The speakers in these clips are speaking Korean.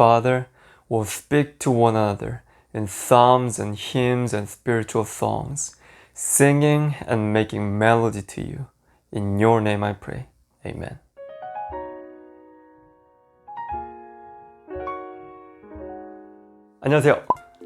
Father will speak to one another in psalms and hymns and spiritual songs, singing and making melody to you. In your name I pray. Amen. 안녕하세요.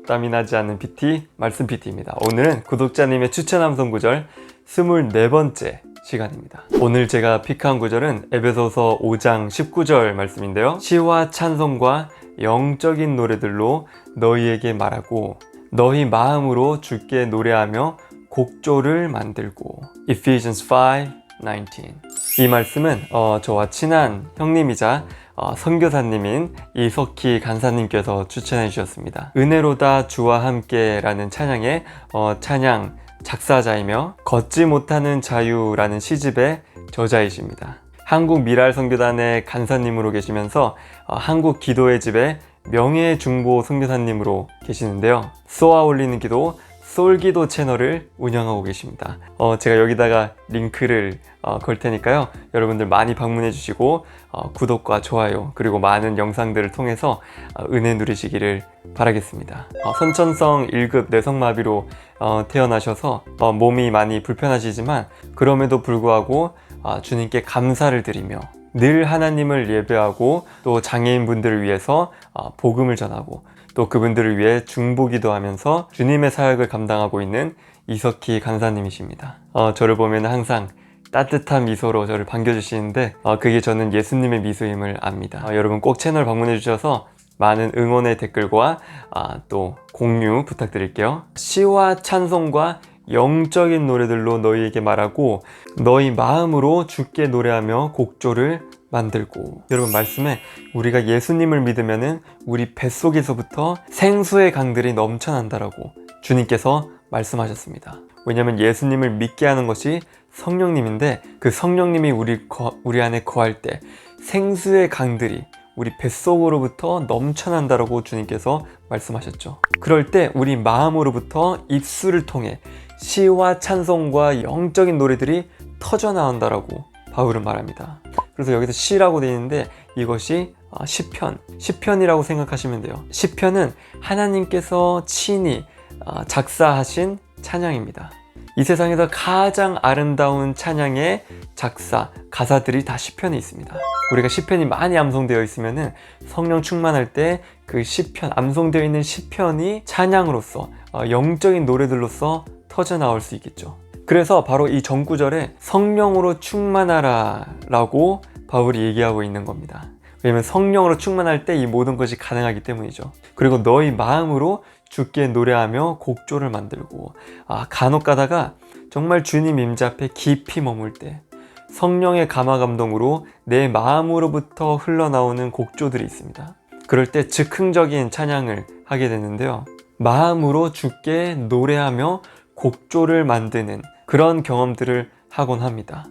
땀이 나지 않는 PT, 말씀 PT입니다. 오늘은 구독자님의 추천 함성 구절 24번째 시간입니다. 오늘 제가 픽한 구절은 에베소서 5장 19절 말씀인데요. 시와 찬송과 영적인 노래들로 너희에게 말하고 너희 마음으로 주께 노래하며 곡조를 만들고 Ephesians 5:19. 이 말씀은 어, 저와 친한 형님이자 어, 선교사님인 이석희 간사님께서 추천해 주셨습니다. 은혜로다 주와 함께라는 찬양의 어, 찬양 작사자이며 걷지 못하는 자유라는 시집의 저자이십니다. 한국 미랄 선교단의 간사님으로 계시면서 어, 한국 기도의 집의 명예 중보 선교사님으로 계시는데요. 쏘아 올리는 기도 솔기도 채널을 운영하고 계십니다. 어, 제가 여기다가 링크를 어, 걸 테니까요. 여러분들 많이 방문해 주시고 어, 구독과 좋아요 그리고 많은 영상들을 통해서 어, 은혜 누리시기를 바라겠습니다. 어, 선천성 1급 뇌성마비로 어, 태어나셔서 어, 몸이 많이 불편하시지만 그럼에도 불구하고 어, 주님께 감사를 드리며 늘 하나님을 예배하고 또 장애인분들을 위해서 어, 복음을 전하고 또 그분들을 위해 중보기도 하면서 주님의 사역을 감당하고 있는 이석희 간사님이십니다. 어, 저를 보면 항상 따뜻한 미소로 저를 반겨주시는데 어, 그게 저는 예수님의 미소임을 압니다. 어, 여러분 꼭 채널 방문해 주셔서 많은 응원의 댓글과 아, 또 공유 부탁드릴게요. 시와 찬송과 영적인 노래들로 너희에게 말하고 너희 마음으로 주께 노래하며 곡조를 만들고 여러분 말씀에 우리가 예수님을 믿으면은 우리 뱃속에서부터 생수의 강들이 넘쳐난다라고 주님께서 말씀하셨습니다. 왜냐하면 예수님을 믿게 하는 것이 성령님인데 그 성령님이 우리, 거, 우리 안에 거할 때 생수의 강들이 우리 뱃속으로부터 넘쳐난다라고 주님께서 말씀하셨죠. 그럴 때 우리 마음으로부터 입술을 통해 시와 찬송과 영적인 노래들이 터져 나온다라고 바울은 말합니다. 그래서 여기서 시라고 되어 있는데 이것이 어, 시편, 시편이라고 생각하시면 돼요. 시편은 하나님께서 친히 어, 작사하신 찬양입니다. 이 세상에서 가장 아름다운 찬양의 작사, 가사들이 다 시편에 있습니다. 우리가 시편이 많이 암송되어 있으면은 성령 충만할 때 그 시편, 암송되어 있는 시편이 찬양으로서 어, 영적인 노래들로서 터져 나올 수 있겠죠. 그래서 바로 이 전구절에 성령으로 충만하라 라고 바울이 얘기하고 있는 겁니다. 왜냐면 성령으로 충만할 때 이 모든 것이 가능하기 때문이죠. 그리고 너희 마음으로 주께 노래하며 곡조를 만들고 아, 간혹 가다가 정말 주님 임자 앞에 깊이 머물 때 성령의 감화 감동으로 내 마음으로부터 흘러나오는 곡조들이 있습니다. 그럴 때 즉흥적인 찬양을 하게 되는데요. 마음으로 주께 노래하며 곡조를 만드는 그런 경험들을 하곤 합니다.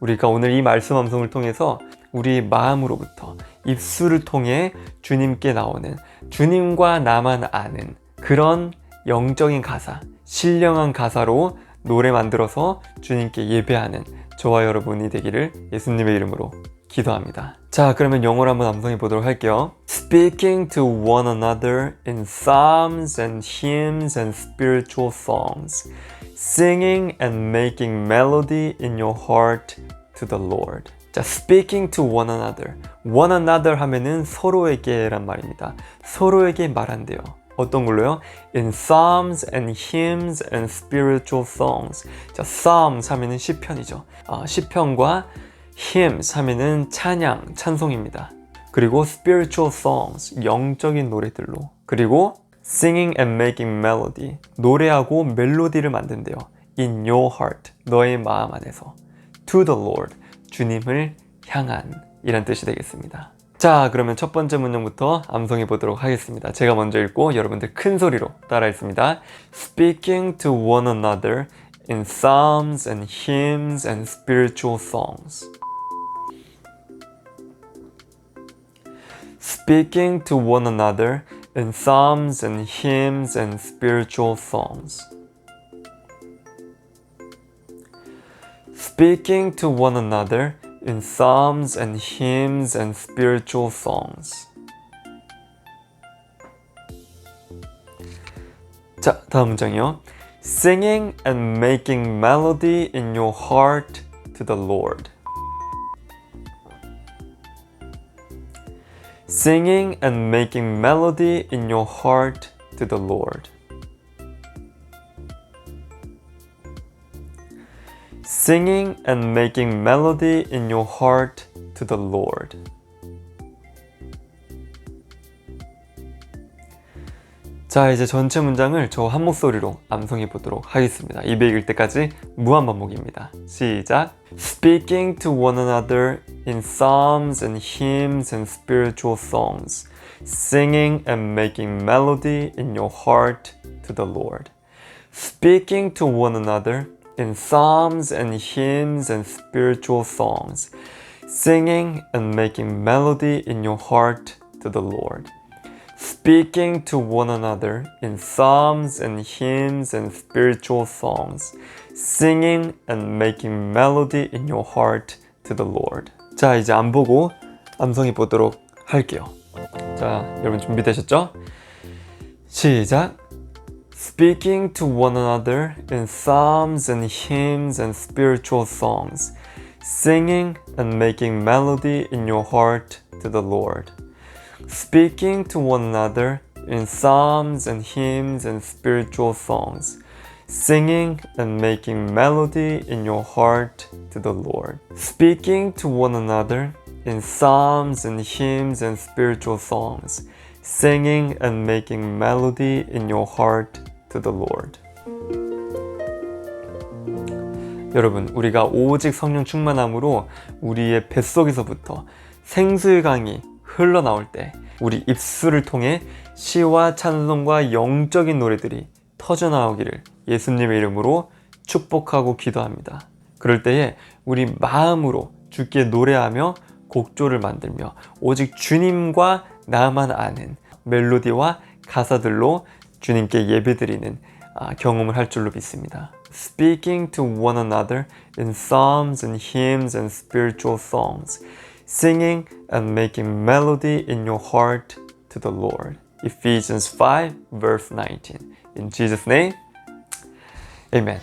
우리가 오늘 이 말씀 함성을 통해서 우리 마음으로부터 입술을 통해 주님께 나오는 주님과 나만 아는 그런 영적인 가사, 신령한 가사로 노래 만들어서 주님께 예배하는 저와 여러분이 되기를 예수님의 이름으로 기도합니다. 자, 그러면 영어로 한번 암송해 보도록 할게요. Speaking to one another in psalms and hymns and spiritual songs, singing and making melody in your heart to the Lord. 자, speaking to one another. one another 하면은 서로에게란 말입니다. 서로에게 말한대요. 어떤 걸로요? In psalms and hymns and spiritual songs. 자, psalms 하면은 시편이죠. 아, 시편과 hymns 하면은 찬양, 찬송입니다. 그리고 spiritual songs, 영적인 노래들로. 그리고 singing and making melody, 노래하고 멜로디를 만든대요. In your heart, 너의 마음 안에서. To the Lord, 주님을 향한 이란 뜻이 되겠습니다. 자, 그러면 첫 번째 문장부터 암송해 보도록 하겠습니다. 제가 먼저 읽고 여러분들 큰 소리로 따라 읽습니다. Speaking to one another in psalms and hymns and spiritual songs. speaking to one another in psalms and hymns and spiritual songs. Speaking to one another in psalms and hymns and spiritual songs. 자, 다음 문장이요. Singing and making melody in your heart to the Lord. Singing and making melody in your heart to the Lord. Singing and making melody in your heart to the Lord. 자, 이제 전체 문장을 저 한 목소리로 암송해 보도록 하겠습니다. 200일 때까지 무한 반복입니다. 시작. Speaking to one another in psalms and hymns and spiritual songs, singing and making melody in your heart to the Lord. Speaking to one another in psalms and hymns and spiritual songs, singing and making melody in your heart to the Lord speaking to one another in psalms and hymns and spiritual songs, singing and making melody in your heart to the Lord. 자, 이제 안 보고 암송해 보도록 할게요. 자, 여러분 준비되셨죠? 시작. Speaking to one another in psalms and hymns and spiritual songs, singing and making melody in your heart to the Lord. speaking to one another in psalms and hymns and spiritual songs, singing and making melody in your heart to the Lord. Speaking to one another in psalms and hymns and spiritual songs, singing and making melody in your heart to the Lord. 여러분, 우리가 오직 성령 충만함으로 우리의 뱃속에서부터 생수강이 흘러나올 때 우리 입술을 통해 시와 찬송과 영적인 노래들이 터져나오기를 예수님의 이름으로 축복하고 기도합니다. 그럴 때에 우리 마음으로 주께 노래하며 곡조를 만들며 오직 주님과 나만 아는 멜로디와 가사들로 주님께 예배드리는 경험을 할 줄로 믿습니다. Speaking to one another in psalms and hymns and spiritual songs. Singing and making melody in your heart to the Lord. Ephesians 5, verse 19. In Jesus' name, amen.